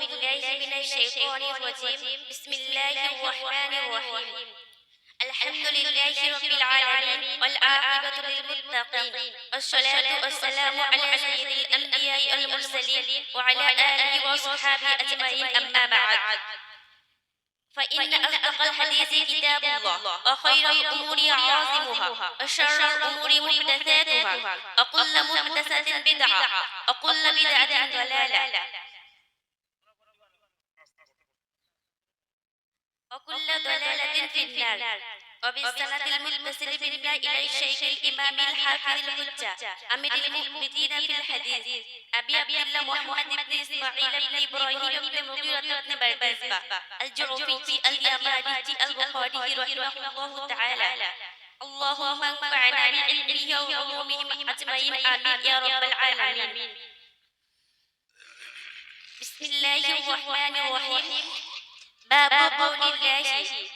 بالله من الشيطان الرجيم. بسم الله الرحمن الرحيم. الحمد لله رب العالمين والعاقبة للمتقين والصلاة والسلام على سيد الأنبياء والمرسلين وعلى آله وصحبه أجمعين أما بعد. فإن أصدق الحديث كتاب الله وخير الأمور عاصمها وشر الأمور محدثاتها. وكل محدثة بدعة. وكل بدعة ضلالة. وكل ضلالة في النار. وبالسند المتصل بنا إلى الشيخ الإمام الحافظ الحجة. أمير المؤمنين في الحديث. أبي عبد الله محمد بن إسماعيل بن إبراهيم بن مغيرة بن بردزبة الجعفي اليماني البخاري رحمه الله تعالى. اللهم انفعنا بعلمه وعلومهم أجمعين. آمين يا رب العالمين. بسم الله الرحمن الرحيم. باب قول الله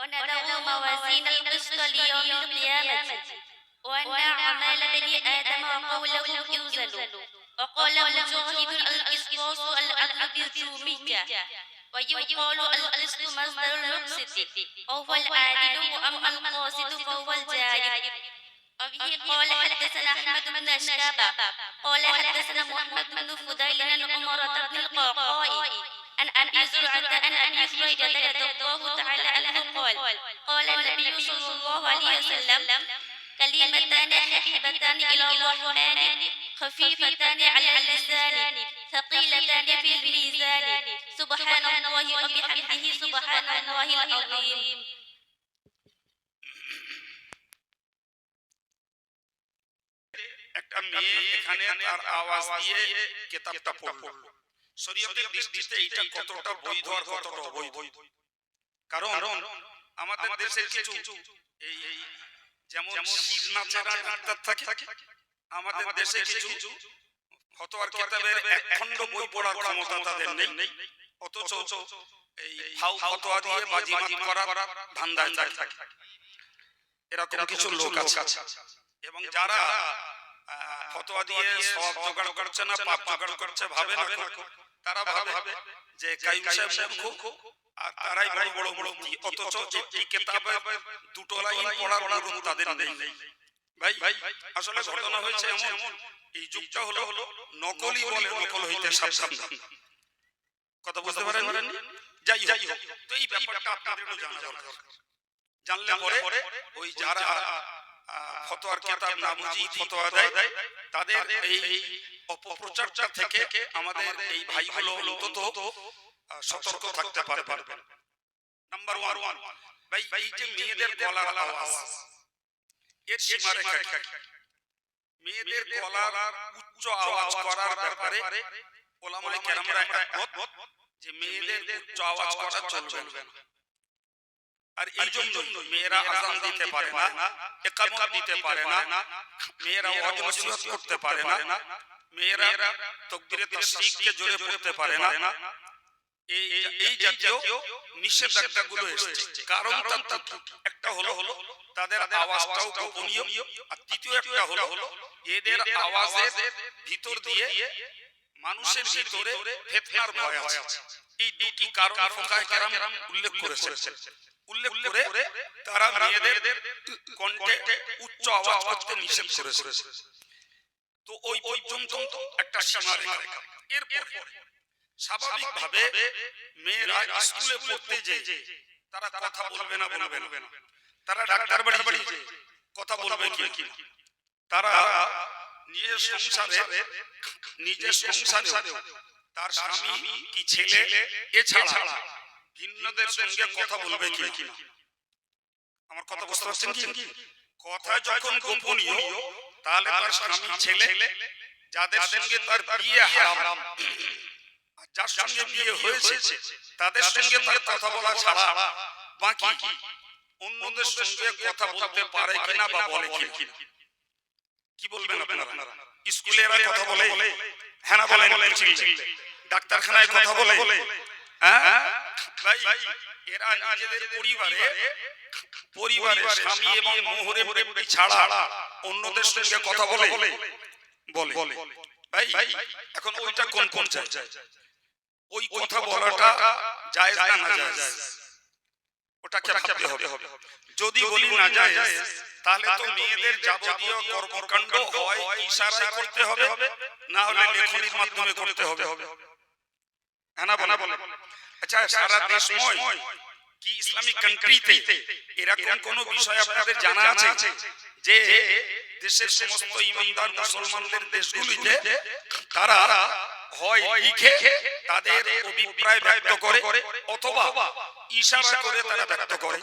ونضع موازين القسط ليوم القيامة. وأن أعمال بني آدم وقولهم يوزن وقال مجاهد القسطاس العدل بالجومية ويقال القسط مصدر المقسط وهو العادل وأما القاسط فهو الجائر وبه قال حدثنا أحمد بن أشكاب قال حدثنا محمد بن فضيل عن عمرة بن عن أبي زرعة عن أبي هريرة رضي الله تعالى عنه قال قال النبي صلى الله عليه وسلم كلمتان حبيبتان إلى الرحمن خفيفتان على اللسان ثقيلتان في الميزان سبحان الله وبحمده سبحان الله العظيم একটা মেয়ে এখানে তার আওয়াজ দিয়ে কেতাবটা পড়লো শরীয়তের দৃষ্টিতে এইটা কতটা বৈধ আর কতটা অবৈধ? কারণ আমাদের দেশের কিছু এই যেমন শিরনাচারা ডাক্তার থাকে আমাদের দেশে কিছু ফতোয়ার কেতাবের এক খণ্ড বই পড়ার ক্ষমতা তাদের নেই। অথচ এই ফাউ ফতোয়া দিয়ে বাজিমাত করার ধান্দায় থাকে। এরকম কিছু লোক আছে। এবং যারা ফতোয়া দিয়ে সব জোগাড় করছে না পাপ জোগাড় করছে ভাবে না তারা ভাবে যে কাইম সাহেব মূর্খ আর তারাই বড় বড় বড় মুফতি অথচ এই কেতাবে দুটো লাইন পড়ার অনুরোধ তাদের নেই। ভাই ভাই আসলে ঘটনা হয়েছে এমন। এই যুগটা হলো হলো নকলই বলে নকল হইতে সাবধান। কথা বুঝতে পারেন যাই যাই হোক তো এই ব্যাপারটা আপনাদেরও জানা দরকার। জানলে পরে ওই যারা ফতোয়ার কেতাব না বুঝি ফতোয়া দেয়। তাদের এই অপপ্রচারটা থেকে আমাদের এই ভাইগুলো অন্তত সতর্ক থাকতে পারবে নাম্বার ওয়ান ভাই এই যে মেয়েদের গলার আওয়াজ এর সীমারেখা কি? মেয়েদের গলার উচ্চ আওয়াজ করার ব্যাপারে ওলামায়ে কেরামরা একমত যে মেয়েদের উচ্চ আওয়াজ করা চলবে না। আর এই জন্য মেয়েরা আজান দিতে পারে না একামত দিতে পারে না মেয়েরা ওয়াজ নসিহত করতে পারে না মেয়েরা তাসবিহকে জোরে পড়তে পারে না। এই এই জাতীয় নিষেধাজ্ঞাগুলো এসেছে। কারণ তার একটা হলো হলো তাদের আওয়াজটাও গোপনীয় আর দ্বিতীয় একটা হলো হলো এদের আওয়াজের ভিতর দিয়ে মানুষের ভিতরে ফিতনার ভয় আছে। এই দুটি কারণ ফোকায় কেরাম উল্লেখ করেছে। উল্লেখ করে তারা মেয়েদের কণ্ঠে উচ্চ আওয়াজ করতে নিষেধ করেছে। তো ওই পর্যন্ত একটা সীমা রেখা এরপর স্বাভাবিকভাবে মেয়েরা স্কুলে পড়তে যে তারা কথা বলবে না বলবে না। তারা ডাক্তার বাড়ি বাড়ি কথা বলবে কি তারা নিজের সংসারে নিজের সংসারে তার স্বামী কি ছেলে? এছাড়া ভিন্নদের সঙ্গে কথা বলবে কি না আমার কথা বুঝতে পারছেন কি? কথা যখন গোপনীয় তাহলে তার স্বামী ছেলে যাদের সঙ্গে তার বিয়ে হারাম। যার সঙ্গে বিয়ে হয়েছে তাদের সঙ্গে তার কথা বলা ছাড়া বাকি। অন্যদের সঙ্গে কথা বলতে পারে কিনা বা বলে কিনা? কি বলবেন আপনারা? স্কুলে এরা কথা বলে হ্যাঁ চিল্লে। ডাক্তারখানায় কথা বলে। ভাই এরা নিজেদের পরিবারে পরিবারে স্বামী এবং মোহরে মোহরে ছাড়া অন্যদের সঙ্গে কথা বলে? বলে। ভাই এখন ওইটা কোন কোন চাই ওই কথা বলাটা জায়েজ না না জায়েজ। ওটাকে ভাবতে হবে। যদি বলি না জায়েজ তাহলে তো মেয়েদের যাবতীয় কর্মকাণ্ড হয় ইশারায় করতে হবে। না হলে লেখনির মাধ্যমে করতে হবে। হ্যাঁ না বলে। আচ্ছা সারা দেশময় কি ইসলামিক কান্ট্রিতে এরকম কোন বিষয় আপনাদের জানা আছে? যে দেশের সমস্ত ইমানদার মুসলমানদের দেশগুলিতে তারা হয় লিখে তাদের অভিপ্রায় ব্যক্ত করে অথবা ইশারা করে তারা ব্যক্ত করে।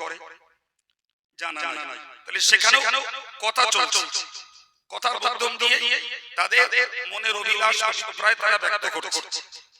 জানা নাই। তাহলে সেখানেও কথা চলছে। কথার মাধ্যম দিয়ে তাদের মনের অভিলাষ অভিপ্রায় তারা ব্যক্ত করছে।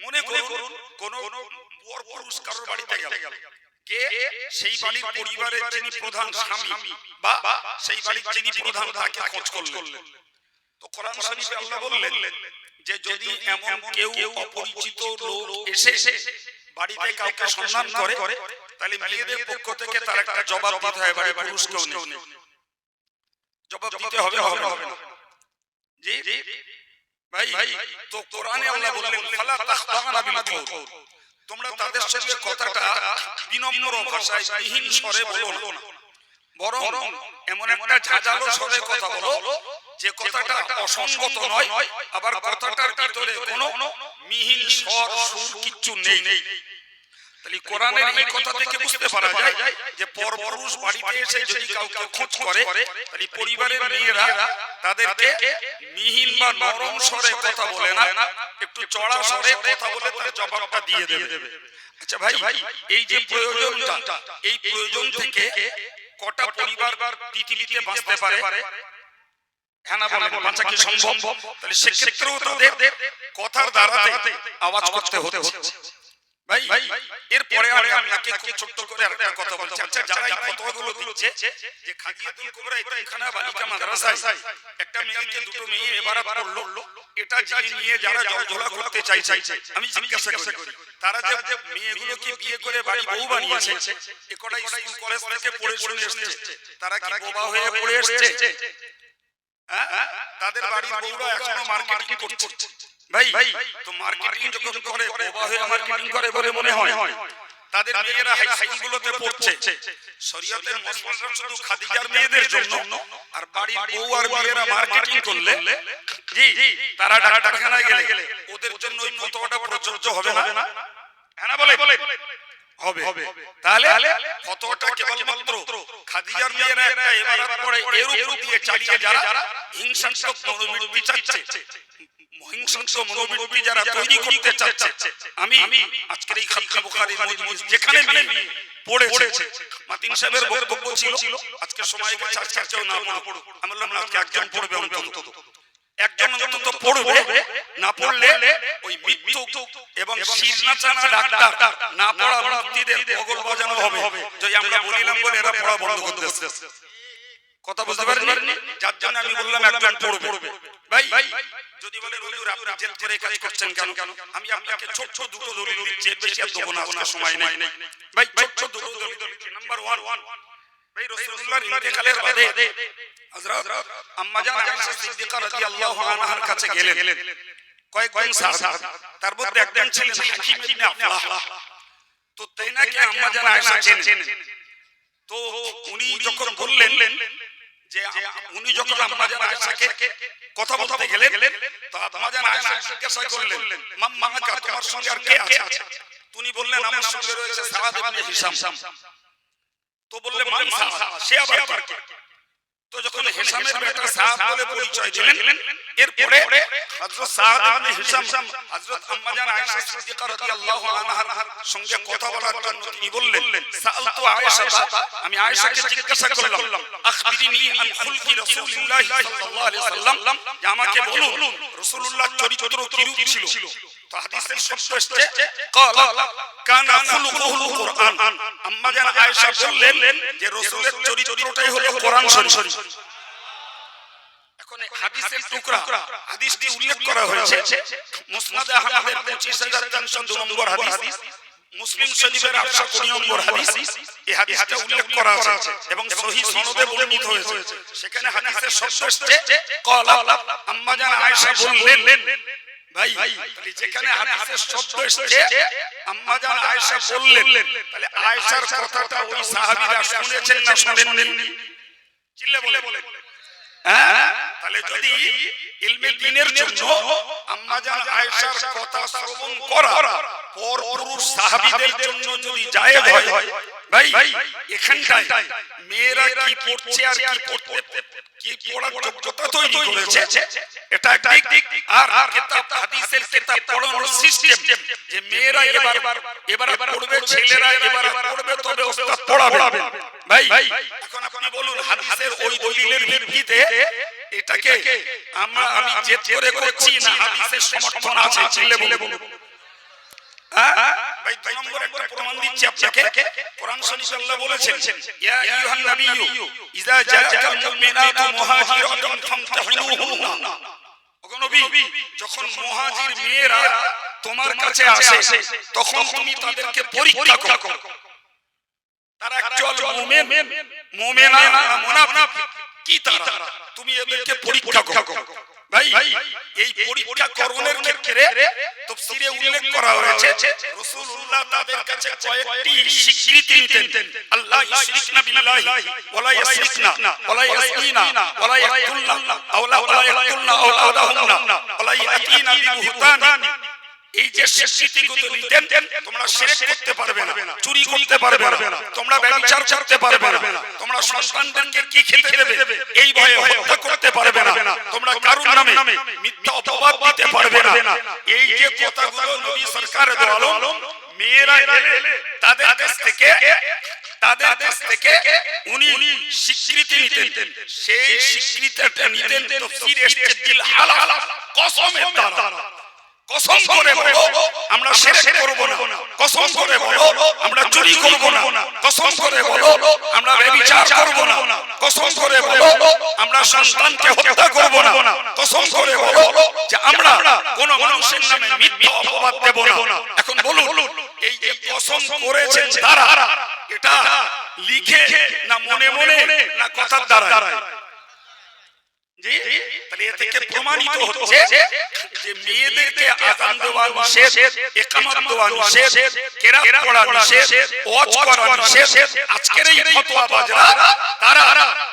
মনে করুন কোন পুরুষ কারোর বাড়িতে গেল। কে? সেই বাড়ির পরিবারের যিনি প্রধান স্বামী বা সেই বাড়ির যিনি প্রধান তাকে খোঁজ করলেন। তো কোরআন শরীফে আল্লাহ বললেন যে যদি এমন কেউ অপরিচিত লোক এসে বাড়িতে কাউকে সম্মান করে তাহলে মেয়েদের পক্ষ থেকে তার একটা জবাব দিতে হয় বাড়ির পুরুষ কেউ নেই। জবাব দিতে হবে হবে হবে না জি ভাই তো কোরআনে আল্লাহ বললেন ফালা তাখদানা বিল কওল তোমরা তাদের সঙ্গে কথাটা বিনম্র ভাষায় বিহীন স্বরে বলো না। বরং এমন একটা ঝাঁঝালো স্বরে কথা বলো যে কথাটা অসঙ্গত নয় আবার কথাটার ভিতরে কোনো মিহিন স্বর সুর কিচ্ছু নেই। তাহলে কোরআনের এই কথা থেকে বুঝতে পারা যায় যে পরপুরুষ বাড়িতে এসে যদি কাউকে খোঁজ করে তাহলে পরিবারের মেয়েরা তাদেরকে মিহিন বা নরম স্বরে কথা বলে না একটু চড়া স্বরে কথা বলে তার জবাবটা দিয়ে দেবে। আচ্ছা ভাই ভাই এই যে প্রয়োজনটা এই প্রয়োজন থেকে কটা পরিবার পৃথিবীতে বাঁচতে পারে? হ্যাঁ বাঁচা কি সম্ভব? তাহলে সেক্ষেত্রেও তাদের কথার দ্বারাতে আওয়াজ করতে হতে হচ্ছে। ভাই এরপরে আমি আপনাকে খুব ছোট্ট করে আরেকটা কথা বলছি। আচ্ছা যারা এই ফতোয়াগুলো দিচ্ছে যে খাদিয়াতুল কুবরা এতিমখানা বালিকা মাদ্রাসায় একটা মেয়েকে দুটো মেয়ে এবার পড়ল এটা জেনে নিয়ে যারা জলঝোলা করতে চাইছে আমি জিজ্ঞাসা করি তারা যে মেয়েগুলোকে বিয়ে করে বাড়ি বউ বানিয়েছে এ কটা স্কুল কলেজ থেকে পড়ে শুনে এসেছে। তারা কি বোবা হয়ে পড়ে এসেছে? হ্যাঁ? তাদের বাড়ির বউরা এখনও মার্কেটিং করছে। ভাই তো মার্কেটিং যখন করে বোবা হয়ে মার্কেটিং করে বলে মনে হয়। তাদের মেয়েরা হাই স্কুলগুলোতে পড়ছে। শরীয়তের মসনদটা শুধু খাদিজার মেয়েদের জন্য আর বাড়ির বউ আর মেয়েরা মার্কেটিং করলে জি তারা ডাক্তারখানায় গেলে ওদের জন্য ওই ফতোয়াটা প্রযোজ্য হবে না? হ্যাঁ না বলে? হবে। তাহলে ফতোয়াটা কেবলমাত্র খাদিজার মেয়েরা একটা ইবাদত করে এর উপর দিয়ে চালিয়ে যারা হিংসাত্মক মনোবৃত্তি চাচ্ছে। হিংসাত্মক মনোবৃত্তি যারা তৈরি করতে চাচ্ছে আমি আজকের এই খালকা বুখারী মজমুজ যেখানে পড়েছে। মাতিন সাহেবের বক্তব্য ছিল আজকে সময় গেছে আজকে কেউ না পড়ুক। আমি বললাম আজকে একজন পড়বে অন্তত। একজন অন্তত পড়বে না পড়লে ওই মৃত্যু এবং শিরনাচানা ডাক্তার না পড়া মুক্তিদের বগল বাজানো হবে। যে আমরা বলিলাম বলে এরা পড়া বন্ধ করতেছে। কথা বুঝতে পারেননি যার জন্য আমি বললাম একজন পড়বে ভাই যদি বলে হুজুর আপনি জেল করে কাজ করছেন কেন? আমি আপনাকে ছোট ছোট দুটো দলিল দিচ্ছি এর বেশি আর দেবো না আজকে সময় নেই। ভাই ছোট ছোট দুটো দলিল দিচ্ছি নাম্বার ওয়ান ভাই রাসূলুল্লাহর ইন্তেকালের বাদে হযরত আম্মা জান আয়েশা সিদ্দিকা রাদিয়াল্লাহু আনহার কাছে গেলেন। কয়েকজন সাহাবী তার মধ্যে একজন ছিলেন হাকিম ইবনে আফলাহ। তো তাই নাকি আম্মা জান আয়েশা চেনেন তো উনি যখন বললেন যে উনি যখন আম্মা জান আয়েশাকে কথা বলতে গেলেন তো আম্মা জান আয়েশা জিজ্ঞাসা করলেন মাম্মা কা তোমার সঙ্গে আর কে আছে? তুমি বললেন আমার সঙ্গে রয়েছে সাদ ইবনে হিসাম তো বললে মান সে আবার কে? তো যখন হেসামের বেটা সাদ বলে পরিচয় দিলেন এরপরে হযরত সাদ ইবনে হিসাম হযরত আম্মা জান আয়েশা সিদ্দিকা রাদিয়াল্লাহু আনহার সঙ্গে কথা বলার জন্য তিনি বললেন সাআলতু আয়েশা আমি আয়েশাকে জিজ্ঞাসা করলাম আখবিরিনি আন খুলকি রাসূলুল্লাহ সাল্লাল্লাহু আলাইহি ওয়াসাল্লাম আমাকে বলুন রাসূলুল্লাহর চরিত্র কিরূপ ছিল? তো হাদিসের শব্দ এসেছে ক্বালা কানা খুলুকুহুল কুরআন। আম্মা জান আয়েশা বললেন যে রাসূলের চরিত্রটাই হলো কোরআন শরীফ। এখন হাদিসের টুকরা হাদিসটি উল্লেখ করা হয়েছে। মুসনাদ আহমদের 25302 নম্বর হাদিস। মুসলিম শরীফের 820 নম্বর হাদিস। এই হাদিসটা উল্লেখ করা আছে এবং সহিহ সনদে বর্ণিত হয়েছে। সেখানে হাদিসের শব্দ এসেছে ক্বালা আম্মা জান আয়েশা বললেন। ভাই যেখানে হাদিসের শব্দ এসেছে আম্মা জান আয়েশা বললেন তাহলে আয়েশার কথাটা ওই সাহাবীরা শুনেছেন না শুনেননি। চিল্লে বলে হ্যাঁ? তাহলে যদি ইলমে দ্বীনের জন্য আম্মা জান আয়েশার কথা শ্রবণ করা পর পুরুষ সাহাবীদের জন্য যদি জায়েজ হয় ভাই এখানটায় মেয়েরা কি পড়ছে আর কি পড়তে কি পড়ার যোগ্যতা তৈরি করেছে? এটা একটা দিক আর কিতাব হাদিসের কিতাব পড়ানোর সিস্টেম যে মেয়েরা এবার এবার পড়বে ছেলেরা এবার পড়বে তবে ওস্তাদ পড়াবে। ভাই এখন আপনি বলুন হাদিসের ওই দলিলের ভিত্তিতে এটাকে আমরা আমি জেদ করে করছি না হাদিসের সমর্থন আছে চিল্লে বলে বলুন। হ্যাঁ? ভাই দুই নম্বর একটা প্রমাণ দিচ্ছি আপনাকে। কোরআন শরীফে আল্লাহ বলেছেন ইয়া আইয়ুহান নাবিয়্যু ইযা জাআকাল মুমিনাতু মুহাজিরাতুন ফামতাহিনুহুন্না। ওগো নবী যখন মুহাজির মেয়েরা তোমার কাছে আসে তখন তুমি তাদেরকে পরীক্ষা করো। তারা একচুয়াল মুমিন মুমিনা না মুনাফিক। কি তারা? তুমি এদেরকে পরীক্ষা করো। ভাই এই পরীক্ষা করণের ক্ষেত্রে তাফসীরে উল্লেখ করা হয়েছে রাসূলুল্লাহ তাদের কাছে কয়েকটি স্বীকৃতি নিতেন। আল্লাহ ইশরিকনা বিল্লাহি ওয়ালা ইয়াসরিকনা ওয়ালা ইয়াসরিনা ওয়ালা ইয়াকুলনা আওলা ওয়ালা ইয়াকুলনা আওলাদাহুন্না ওয়ালা ইয়াতিনা বিবুহতানি এই যে স্বীকৃতিগুলো নিতেন তোমরা শিরক করতে পারবে না চুরি করতে পারবে না তোমরা ব্যভিচার করতে পারবে না তোমরা সন্তানদেরকে কি খেতে দেবে এই ভয়ে হত্যা করতে পারবে না তোমরা কারুর নামে মিথ্যা অপবাদ দিতে পারবে না। এই যে কথাগুলো নবী সরকার আলম মেয়েরা এলে তাদের কাছ থেকে তাদের কাছ থেকে উনি স্বীকৃতি নিতেন। সেই স্বীকৃতিটা নিতেন তফসির ইস্তিল হালাল কসমের দ্বারা। কসম করে বলো আমরা শিরক করব না। কসম করে বলো আমরা চুরি করব না। কসম করে বলো আমরা ব্যভিচার করব না। কসম করে বলো আমরা সন্তানকে হত্যা করব না। কসম করে বলো যে আমরা কোন মানুষের নামে মিথ্যা অপবাদ দেব না। এখন বলুন এই যে কসম করেছেন তারা এটা লিখে না মনে মনে না কথার দ্বারা জি তাহলে এ থেকে প্রমাণিত হচ্ছে যে মেয়েদেরকে আযান দেওয়া নিষেধ ইকামত দেওয়া নিষেধ কেরাত পড়া নিষেধ ওয়াজ করা নিষেধ আজকের এই ফতোয়াবাজরা তারা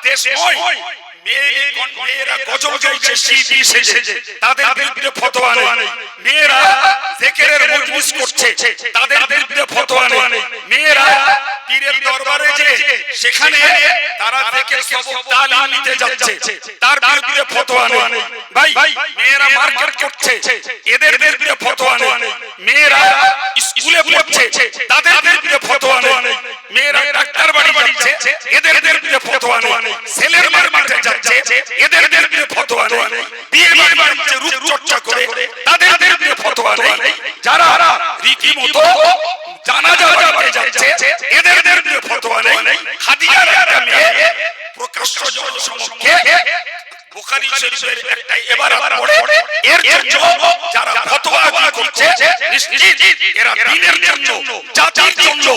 মেয়েদের মেয়েরা গজল গাইছে শিল্পী সেজে তাদের বিরুদ্ধে ফতোয়া নেই। মেয়েরা জেকেরের মজলিস করছে। তাদের বিরুদ্ধে ফতোয়া নেই। মেয়েরা পীরের দরবারে যে সেখানে তারা দেখে সবক তালিম নিতে যাচ্ছে। তার বিরুদ্ধে ফতোয়া নেই। ভাই মেয়েরা মার্কেট করছে। এদের বিরুদ্ধে ফতোয়া নেই। মেয়েরা স্কুলে পড়ছে। তাদের বিরুদ্ধে ফতোয়া নেই। মেয়েরা ডাক্তার বাড়ি বাড়িছে এদের বিরুদ্ধে ফতোয়া নেই ছেলের যাচ্ছে এদের বিরুদ্ধে ফতোয়া নেই। বিয়ে বাড়ি বাড়িছে রূপ চর্চা করে তাদের বিরুদ্ধে ফতোয়া নেই। যারা রীতিমতো জানাজা বাড়িতে যাচ্ছে, এদের বিরুদ্ধে ফতোয়া নেই। হাদিয়ার একটা মেয়ে প্রকাশ্য জনসমক্ষে বুখারী শরীফের এবারত পড়ে। এর জন্য যারা ফতোয়াবাজি করছে, নিশ্চিত এরা দ্বীনের জন্য, জাতির জন্য,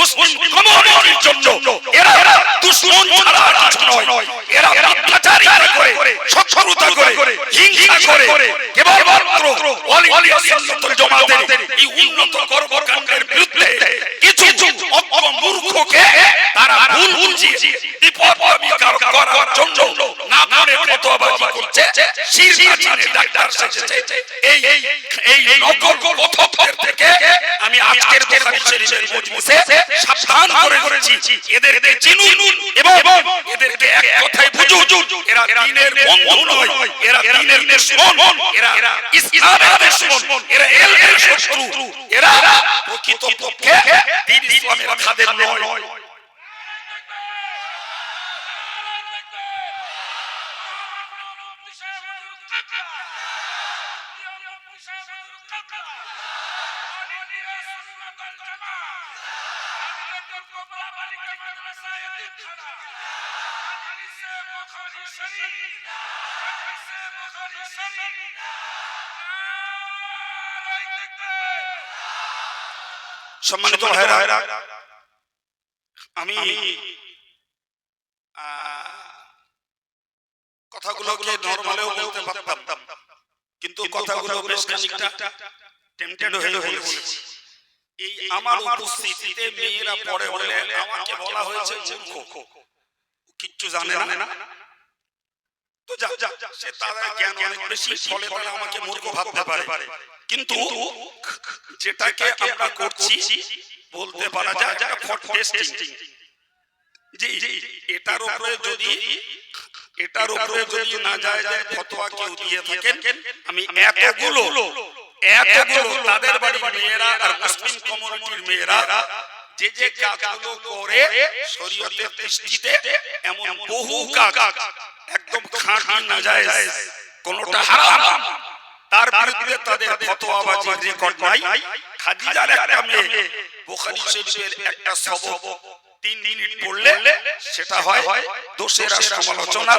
মুসলিম কমিউনিটির জন্য, এরা দুশমন ছাড়া কিছু নয়। এরা অত্যাচারিতা করে শত্রুতা করে হিংসা করে কেবলমাত্র ওয়ালি সুন্নাতুল জামাতের এই উন্নত কর্মকাণ্ডের বিরুদ্ধে কিছু অজ্ঞ মূর্খকে তারা ভুল বুঝিয়ে বিপদগামী করার জন্য না করে ফতোয়াবাজি করছে শিরবাচিনে ডাক্তার সেজেছে এই এই নকল কথকদের থেকে আমি আজকের বুখারী শরীফের মজলিসে সাবধান করে করেছি। এদেরকে চিনুন এবং এদেরকে এক কথায় বুঝুন এরা দিনের বন্ধু নয় এরা দিনের দুশমন এরা ইসলামের দুশমন এরা এলমের শত্রু। এরা প্রকৃত পক্ষে দিন ইসলামের খাদেম নয়। সম্মানিত ভাইরা আমি কথাগুলোকে নরমালেও বলতে পারতাম কিন্তু কথাগুলো বেশ খানিকটা টেম্পটেড হয়ে বলেছি। এই আমার উপস্থিতিতে মেয়েরা পড়ে বলে আমাকে বলা হয়েছে মূর্খ। কিচ্ছু জানে না। তো যা যা সে তাদের জ্ঞান অনেক বেশি ফলে তারা আমাকে মূর্খ ভাবতে পারে। কিন্তু যেটাকে আমরা করছি বলতে পারা যায় একটা ফট টেস্টিং। জি এটার উপরে যদি এটার উপরে যদি না যায় যায় ফতোয়া কেউ দিয়ে থাকেন আমি এতগুলো এতগুলো তাদের বাড়ির মেয়েরা আর মুসলিম কমিউনিটির মেয়েরা যে যে কাজগুলো করে শরীয়তের দৃষ্টিতে এমন বহু কাজ একদম খাঁটি না কোনটা হারাম। তার বিরুদ্ধে তাদের ফতোয়াবাজির রেকর্ড নাই। খাদিজার একটা মেয়ে বুখারী শরীফের একটা সবক। তিন মিনিট পড়লে সেটা হয় দোষের সমালোচনা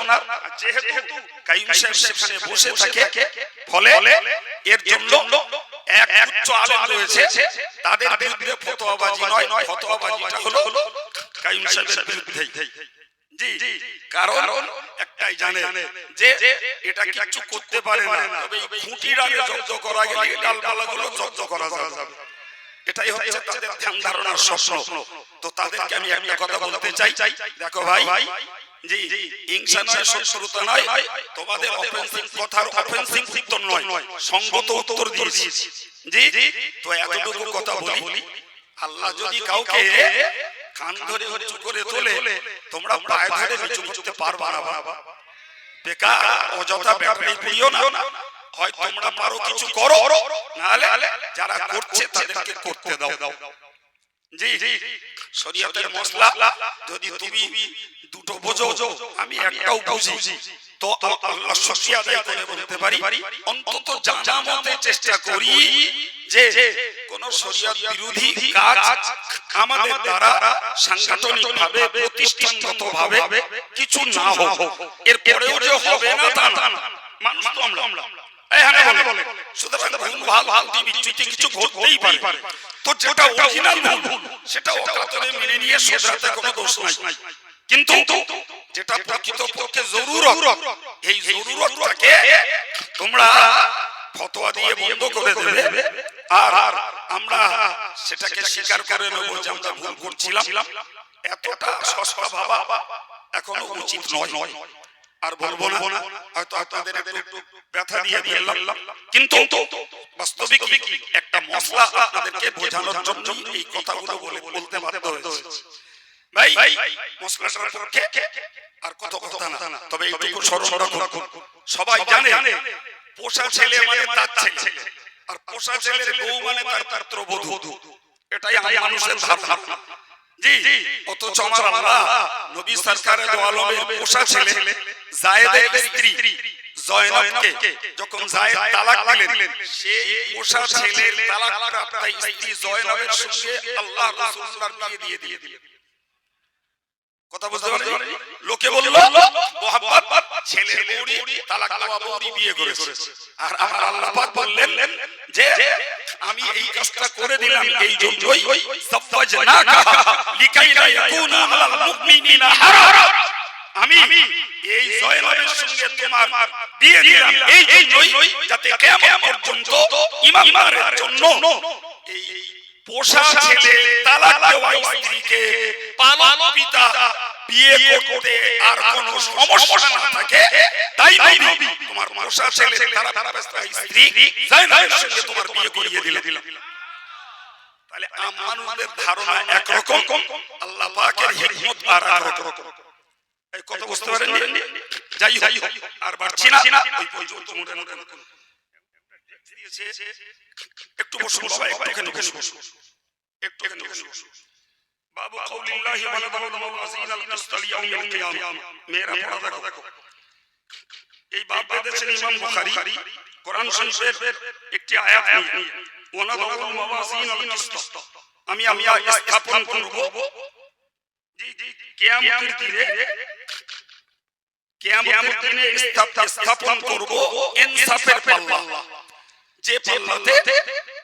যেহেতু কাইম সাহেব সেখানে বসে থাকে ফলে এর জন্য এক উচ্চ আলেম রয়েছে। তাদের বিরুদ্ধে ফতোয়াবাজি নয় ফতোয়াবাজিটা হলো কাইম সাহেবের বিরুদ্ধে জি কারণ একটাই জানে যে এটা কিছু করতে পারে না। তবে এই খুঁটির আগে জব্দ করা গেলে ডালপালাগুলো জব্দ করা যাবে। এটাই হচ্ছে তাদের ধ্যান ধারণার স্বপ্ন। তো তাদেরকে আমি একটা কথা বলতে চাই। দেখো ভাই জি হিংসা নয় শত্রুতা নয় তোমাদের অফেন্সিভ কথার উত্তর নয় সঙ্গত উত্তর দিয়েছি। জি তো এতটুকু কথা বলি। আল্লাহ যদি কাউকে কান ধরে উঁচু করে তোলে তোমরা পায়ে ধরে নিচু করতে পারবা না বাবা। বেকার অযথা ব্যাপারে করিও না। হয় তোমরা পারো কিছু করো। নাহলে যারা করছে তাদেরকে করতে দাও। দাও। জি জি। শরীয়তের মশলা যদি তুমি দুটো বোঝো আমি একটাও বুঝি। তো আল্লাহ শুকরিয়া আদায় করে বলতে পারি অন্তত জানা মতে চেষ্টা করি যে কোন শরীয়ত বিরোধী কাজ আমাদের দ্বারা সাংগঠনিক ভাবে প্রতিষ্ঠানগত ভাবে কিছু না হোক। এর পরেও যে হবে না তা না। মানুষ তো আমরা। বলে। সুতরাং ভুল ভালো ভালো বিচ্যুতি কিছু ঘটতেই পারে। তো যেটা অরিজিনাল ভুল সেটা অকাতরে মেনে নিয়ে শোধরাতে কোনো দোষ নাই। কিন্তু যেটা প্রকৃত পক্ষে জরুরত এই জরুরতটাকে তোমরা ফতোয়া দিয়ে বন্ধ করে দেবে। আর আমরা সেটাকে স্বীকার করে নেব যে আমরা ভুল করছিলাম। এতটা সস্তা ভাবা এখনও উচিত নয়। নয়। আর বলব না হয়তো আপনাদের একটু ব্যথা দিয়ে ফেললাম। কিন্তু বাস্তবিক একটা মশলা আপনাদেরকে বোঝানোর জন্য এই কথাগুলো বলে বলতে বাধ্য হয়েছে। ভাই মশলাটার পক্ষে আর কত কথা না। তবে এইটুকু স্মরণ রাখুন। সবাই জানে পোষা ছেলে মানে তার ছেলে। আর পোষা ছেলের বউ মানে তার পাত্র বধূ এটাই মানুষের ধারণা। জি। অথচ আমার আল্লাহ নবী সরকারের আলমের পোষা জায়েদের স্ত্রী জয়নবকে যখন জায়েদ তালাক দিলেন সেই পোষা ছেলের তালাক প্রাপ্ত স্ত্রী জয়নবের সঙ্গে আল্লাহ রাসূলুল্লাহর বিয়ে দিয়ে দিলেন। কথা বুঝতে লোকে বলল মোহাম্মদ ছেলে বউরি তালাক দেওয়া বউরি বিয়ে করেছে। আর আমার আল্লাহ পাক বললেন যে আমি এই কাজটা করে দিলাম। এই জন্যই সাফাজনাকা লিকাই লা ইয়াকুনা আলাল মুমিনিনা। হারাজ আমি এই জয়নবের সঙ্গে তোমার বিয়ে দিলাম। এই জন্যই যাতে কিয়ামত পর্যন্ত ইমানদারের জন্য এই পোষা ছেলে তালাক দেওয়া স্ত্রীকে পালন পিতা বিয়ে করতে আর কোন সমস্যা না থাকে। তাই নবী তোমার পোষা ছেলে তালাক ব্যস্ত স্ত্রী জাইনাবের সঙ্গে তোমার বিয়ে করিয়ে দিলাম। আমাদের ধারণা একরকম আল্লাহ পাকের হিকমত আর একরকম। এই কথা বুঝতে পারেন যাই হোক আর বাড়ছি না ওই পর্যন্ত মনে মনে একটু বসুন বাবা একটুখানি বসুন। একটুখানি বসুন। বাবু কৌলিল্লাহি ওয়ালাদাল মাওয়াজিন আল কিসত লিয়াউমিল কিয়ামা। মেয়েরা পড়া দেখো। এই বাপ বেঁধেছেন ইমাম বুখারী। কোরআন শরীফের একটি আয়াত নিয়ে ওয়ালাদাল মাওয়াজিন আল কিসত। আমি আল্লাহ স্থাপন করব। জি জি কিয়ামতের দিনে কিয়ামতের দিনে স্থাপ- স্থাপন করব ইনসাফের পাল্লা। যে পাল্লাতে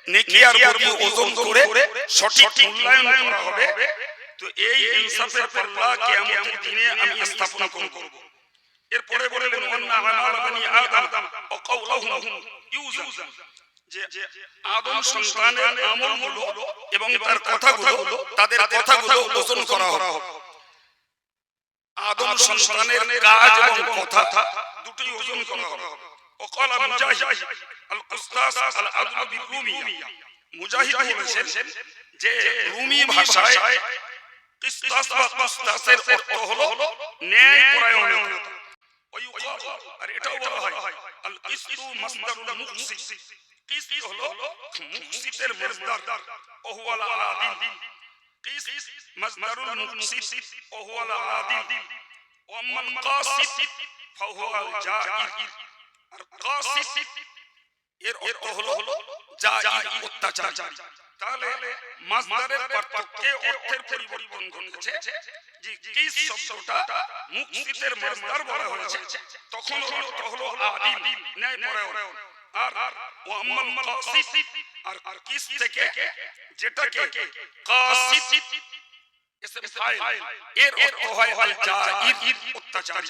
নেকি আর ওজন করে সঠিক মূল্যায়ন করা হবে। তো এই ইনসাফের পাল্লা কিয়ামতের দিনে আমি স্থাপন করব। এরপরে বললেন ওয়ান্না আমাল বানি আদম ও কওলুহুম ইউজান। যে আদম সন্তানের আমলগুলো এবং তার কথাগুলো তাদের কথাগুলো ওজন করা হবে আদম সন্তানের কাজ এবং কথা দুটোই ওজন করা হবে আল উস্তাদ যে রুমি হলো ন্যায় পরায়ণতা আর এটাও বলা হয় আদিন আর কাসিদ। এর অর্থ হলো জাইর অত্যাচারী। তাহলে মাসদারের পার্থক্যে অর্থের পরিবর্তন ঘটেছে। যে কিস শব্দটা মুকসিতের মাসদার বলা হয়েছে তখন অর্থ হলো আদিল ন্যায় পরায়ণ আর ও আম্মাল কাসিত আর আর কিস থেকে যেটাকে কাসিত ইসম ফাইল। এর অর্থ হয় আল জাইর অত্যাচারী।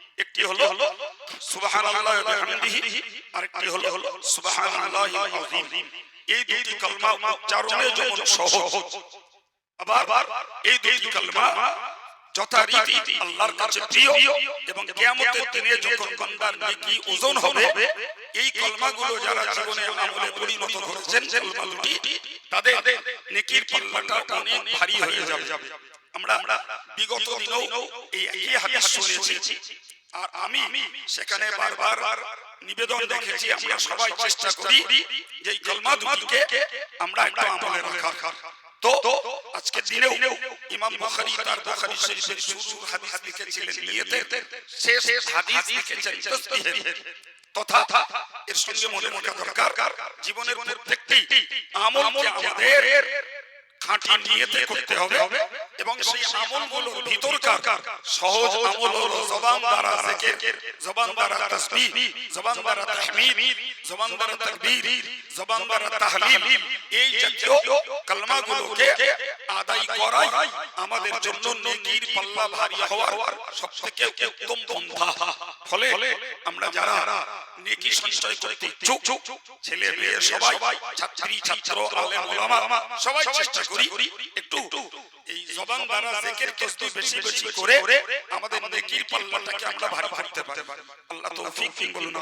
একটি হলো সুবহানাল্লাহি ওয়া বিহামদিহি আরেকটি হলো আযীম। এই দুটি কালমা উচ্চারণে যেমন সহজ আবার এই দুটি কালমা যথারীতি আল্লাহর কাছে প্রিয় এবং কিয়ামতের দিনে যখন বান্দার নেকি ওজন হবে এই কলমাগুলো যারা জীবনে আমলে পরিণত করেছেন কলমা দুটি তাদের নেকির পাল্লাটা অনেক ভারী হয়ে যাবে। আমরা বিগত দিনেও এই একই হাদিস শুনেছি। আর আমি সেখানে বারবার নিবেদন দেখেছি আমরা সবাই চেষ্টা করি যে কলমা দুটিকে আমরা একটু আমলে রাখার। তো আজকের দিনেও ইমাম বুখারী তার বুখারী শরীফের শুরুর হাদিস লিখেছিলেন নিয়তে। শেষ হাদিস লিখেছেন তাসবিহের তথা এর সঙ্গে মনে রাখা দরকার জীবনের প্রত্যেকটি আমলকে আমাদের খাঁটি নিয়তে করতে হবে এবং সেই আমলগুলোর ভিতরকার সহজ আমল হলো জবান দ্বারা জিকির জবান দ্বারা তাসবিহ জবান দ্বারা তাহমিদ জবান দ্বারা তাকবীর জবান দ্বারা তাহলিল এই জাতীয় কালমাগুলোকে আদায় করাই আমাদের জন্য নেকির পাল্লা ভারী হওয়ার সবথেকে উত্তম পন্থা। ফলে আমরা যারা নেকি সঞ্চয় করতে ইচ্ছুক ছেলে মেয়ে সবাই ছাত্রী ছাত্র আলেম ওলামা সবাই চেষ্টা করি একটু এই জবান দ্বারা জিকির তসবিহ বেশি বেশি করে আমাদের নেকির পাল্লাটাকে আমরা ভারী করতে পারি। আল্লাহ তৌফিক বলুন